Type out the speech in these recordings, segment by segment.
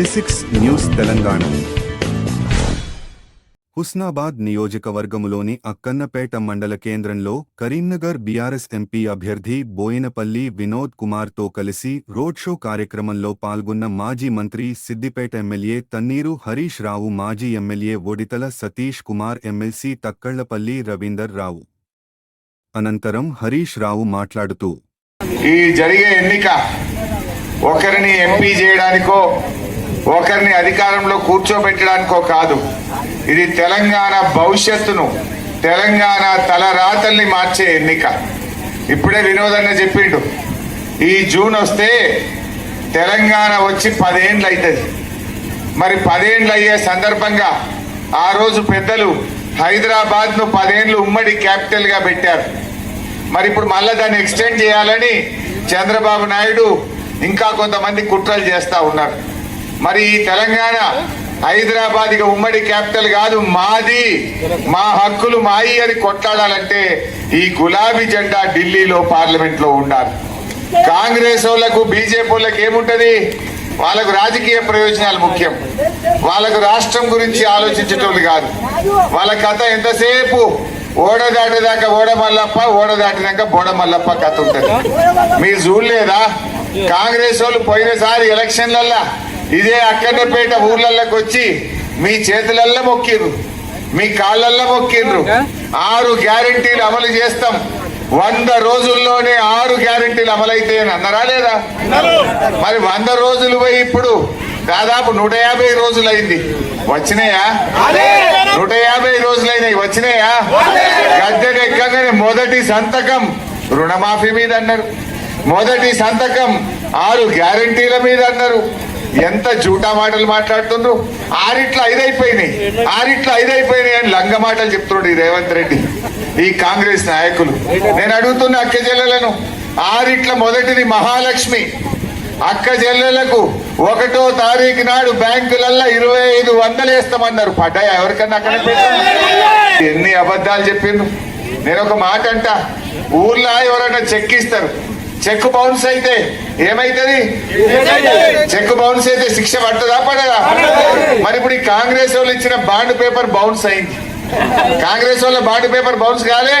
News Telangana. Husnabad నియోజకవర్గములోని అక్కన్నపేట మండల కేంద్రంలో కరీంనగర్ బీఆర్ఎస్ ఎంపీ అభ్యర్థి బోయినపల్లి వినోద్ కుమార్తో కలిసి రోడ్ షో కార్యక్రమంలో పాల్గొన్న మాజీ మంత్రి సిద్దిపేట ఎమ్మెల్యే తన్నీరు హరీష్ రావు మాజీ ఎమ్మెల్యే ఒడితల సతీష్ కుమార్ ఎమ్మెల్సీ తక్కళ్ళపల్లి రవీందర్ రావు. అనంతరం హరీష్ రావు మాట్లాడుతూ ఈ జరిగే ఎన్నిక ఒకరిని ఎంపీ చేయడానికో ఒకరిని అధికారంలో కూర్చోబెట్టడానికో కాదు. ఇది తెలంగాణ భవిష్యత్తును తెలంగాణ తలరాతల్ని మార్చే ఎన్నిక. ఇప్పుడే వినోదన్న చెప్పిండు. ఈ జూన్ వస్తే తెలంగాణ వచ్చి పదేండ్లు అవుతుంది మరి పదేండ్లు అయ్యే సందర్భంగా ఆ రోజు పెద్దలు హైదరాబాద్ను పదేండ్లు ఉమ్మడి క్యాపిటల్గా పెట్టారు. మరి ఇప్పుడు మళ్ళీ దాన్ని ఎక్స్టెండ్ చేయాలని చంద్రబాబు నాయుడు ఇంకా కొంతమంది కుట్రలు చేస్తా ఉన్నారు. మరి ఈ తెలంగాణ హైదరాబాద్ ఇక ఉమ్మడి క్యాపిటల్ కాదు మాది. మా హక్కులు మాయి అని కొట్లాడాలంటే ఈ గులాబీ జెండా ఢిల్లీలో పార్లమెంట్లో ఉండాలి. కాంగ్రెస్ వాళ్ళకు బీజేపీ వాళ్ళకి ఏముంటది? వాళ్ళకు రాజకీయ ప్రయోజనాలు ముఖ్యం. వాళ్ళకు రాష్ట్రం గురించి ఆలోచించేటోళ్ళు కాదు. వాళ్ళ కథ ఎంతసేపు? ఓడ దాటేదాకా ఓడ మల్లప్ప ఓడ దాటినాక బోడ మల్లప్ప కథ ఉంటది. మీరు చూడలేదా? కాంగ్రెస్ వాళ్ళు పోయినసారి ఎలక్షన్లల్లా ఇదే అక్కడపేట ఊర్లలోకి వచ్చి మీ చేతులల్లో మొక్కిర్రు మీ కాళ్ళల్లో మొక్కిండ్రు ఆరు గ్యారెంటీలు అమలు చేస్తాం. వంద రోజుల్లోనే ఆరు గ్యారెంటీలు అమలైతే అన్నరా లేదా? మరి వంద రోజులు పోయి ఇప్పుడు దాదాపు నూట యాభై రోజులైంది. వచ్చినాయా? నూట యాభై రోజులైనాయి. వచ్చినాయా? గద్దె ఎక్కగానే మొదటి సంతకం రుణమాఫీ మీద అన్నారు. మొదటి సంతకం ఆరు గ్యారెంటీల మీద అన్నారు. ఎంత జూటా మాటలు మాట్లాడుతుండ్రు? ఆరిట్ల ఐదైపోయినాయి. ఆరిట్ల ఐదైపోయినాయి అని లంగ మాటలు చెప్తున్నాడు ఈ రేవంత్ రెడ్డి ఈ కాంగ్రెస్ నాయకులు. నేను అడుగుతున్న అక్క చెల్లెలను ఆరిట్ల మొదటిది మహాలక్ష్మి. అక్క చెల్లెలకు ఒకటో తారీఖు నాడు బ్యాంకులల్లో ఇరవై ఐదు వందలు వేస్తామన్నారు. పడ్డాయా ఎవరికన్నా అక్కడ ఎన్ని అబద్ధాలు చెప్పిండ్రు? నేను ఒక మాట అంట ఊర్లో ఎవరైనా చెక్ ఇస్తారు. చెక్ బౌన్స్ అయితే ఏమైతుంది? చెక్ బౌన్స్ అయితే శిక్ష పడుతుందా పడదా? మరి ఇప్పుడు ఈ కాంగ్రెస్ వాళ్ళు ఇచ్చిన బాండ్ పేపర్ బౌన్స్ అయింది. కాంగ్రెస్ వాళ్ళ బాండ్ పేపర్ బౌన్స్ కాలే?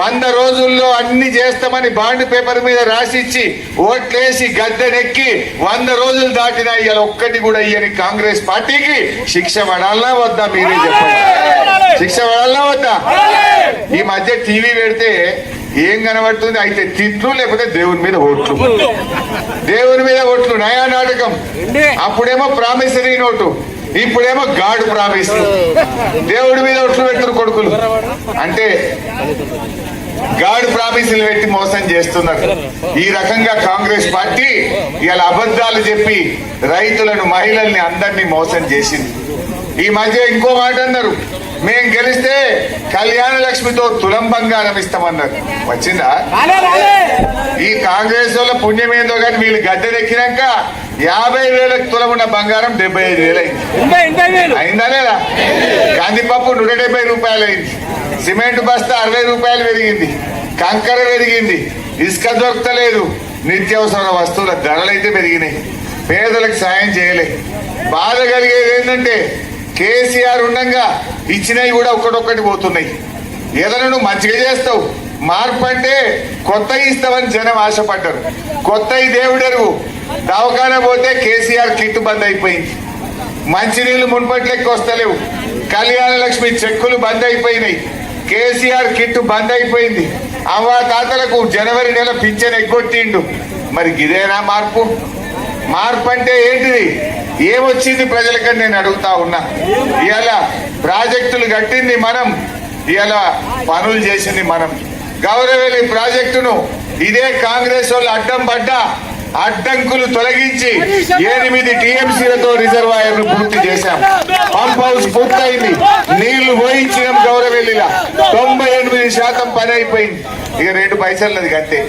వంద రోజుల్లో అన్ని చేస్తామని బాండ్ పేపర్ మీద రాసిచ్చి ఓట్లేసి గద్దెనెక్కి వంద రోజులు దాటినా ఇవాళ ఒక్కటి కూడా ఇయ్యని కాంగ్రెస్ పార్టీకి శిక్ష పడాలనా వద్దా మీరే చెప్పండి? శిక్ష పడాలనా వద్దా? ఈ మధ్య టీవీ పెడితే ఏం కనబడుతుంది? అయితే తిట్లు లేకపోతే దేవుని మీద ఓట్లు. దేవుని మీద ఓట్లు. నయా నాటకం. అప్పుడేమో ప్రామిసరీ నోటు. ఇప్పుడేమో గాడు ప్రామిస్. దేవుడి మీద ఒట్లు పెడుతున్నారు కొడుకులు. అంటే గాడు ప్రామిసులు పెట్టి మోసం చేస్తున్నారు. ఈ రకంగా కాంగ్రెస్ పార్టీ ఇలా అబద్ధాలు చెప్పి రైతులను మహిళల్ని అందరినీ మోసం చేసింది. ఈ మధ్య ఇంకో మాట అన్నారు. మేం గెలిస్తే కళ్యాణ లక్ష్మితో తులం బంగారం ఇస్తామన్నారు. వచ్చిందా? ఈ కాంగ్రెస్ వాళ్ళ పుణ్యం ఏందో కానీ వీళ్ళు గద్దెనెక్కినాక యాభై వేలకు తులం ఉన్న బంగారం డెబ్బై ఐదు వేలు అయింది. అయిందా లేదా? కందిపప్పు నూట డెబ్బై రూపాయలు అయింది. సిమెంట్ బస్తా అరవై రూపాయలు పెరిగింది. కంకర పెరిగింది. ఇసుక దొరకలేదు. నిత్యావసర వస్తువుల ధరలు అయితే పెరిగినాయి. పేదలకు సాయం చేయలే. బాధ కలిగేది ఏంటంటే కేసీఆర్ ఉండంగా ఇచ్చినవి కూడా ఒకటొక్కటి పోతున్నాయి. ఏదైనా నువ్వు మంచిగా చేస్తావు. మార్పు అంటే కొత్త ఇస్తావని జనం ఆశపడ్డారు. కొత్త దేవుడెరుగు దవాఖానా పోతే కేసీఆర్ కిట్టు బంద్ అయిపోయింది. మంచినీళ్ళు మున్పట్లెక్కి వస్తలేవు కళ్యాణ లక్ష్మి చెక్కులు బంద్ అయిపోయినాయి. కేసీఆర్ కిట్టు బంద్ అయిపోయింది. అవ్వ తాతలకు జనవరి నెల పింఛన్ ఎగ్గొట్టిండు. మరి ఇదేనా మార్పు? మార్పు అంటే ఏంటిది? ఏమొచ్చింది ప్రజలకని నేను అడుగుతా ఉన్నా. ఇవాళ ప్రాజెక్టులు కట్టింది మనం. ఇలా పనులు చేసింది మనం. గౌరవేలి ప్రాజెక్టును ఇదే కాంగ్రెస్ వాళ్ళు అడ్డం పడ్డా అడ్డంకులు తొలగించి ఎనిమిది టీఎంసీలతో రిజర్వాయర్ పూర్తి చేశాం. పంప్ హౌస్ పూర్తయింది. నీళ్ళు పోయించినాం గౌరవెల్లిలా. తొంభై ఎనిమిది శాతం పని అయిపోయింది. ఇక రెండు పైసలది అంతే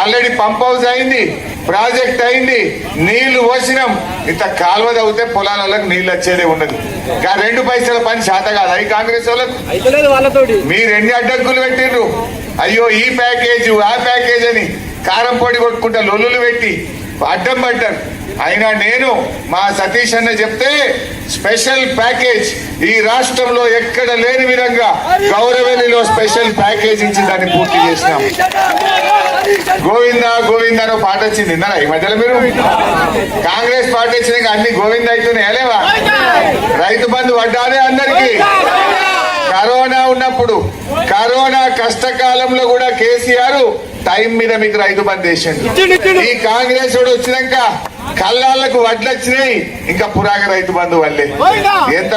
ఆల్రెడీ పంప్ హౌస్ అయింది. ప్రాజెక్ట్ అయింది. నీళ్ళు పోసినాం. ఇంత కాలువ తవ్వితే పొలాలకు నీళ్ళు వచ్చేదే ఉండదు. రెండు పైసల పని శాత కాదు. అవి కాంగ్రెస్ వాళ్ళకు. వాళ్ళతోటి. మీరు ఎన్ని అడ్డంకులు పెట్టిండ్రు? అయ్యో ఈ ప్యాకేజ్ ఆ ప్యాకేజ్ అని కారం పొడి కొట్టుకుంటా లొల్లులు పెట్టి అడ్డం పడ్డారు. అయినా నేను మా సతీష్ అన్న చెప్తే స్పెషల్ ప్యాకేజ్ ఈ రాష్ట్రంలో ఎక్కడ లేని విధంగా గౌరవెల్లిలో స్పెషల్ ప్యాకేజ్ ఇచ్చి దాన్ని పూర్తి చేసినాం. గోవిందా గోవింద అని పాట వచ్చింది. విన్నారా ఈ మధ్యలో మీరు కాంగ్రెస్ పార్టీ వచ్చినాక అన్ని గోవింద అయితేనే లేవా? రైతు బంధు పడ్డాలే అందరికి. కరోనా ఉన్నప్పుడు కరోనా కష్టకాలంలో కూడా కేసీఆర్ టైం మీద మీకు రైతు బంద్ చేసిండు. ఈ కాంగ్రెస్ వాడు వచ్చినాక కళ్ళాలకు వడ్లు వచ్చినాయి ఇంకా పురాగ రైతు బంధు వల్లే. ఎంత.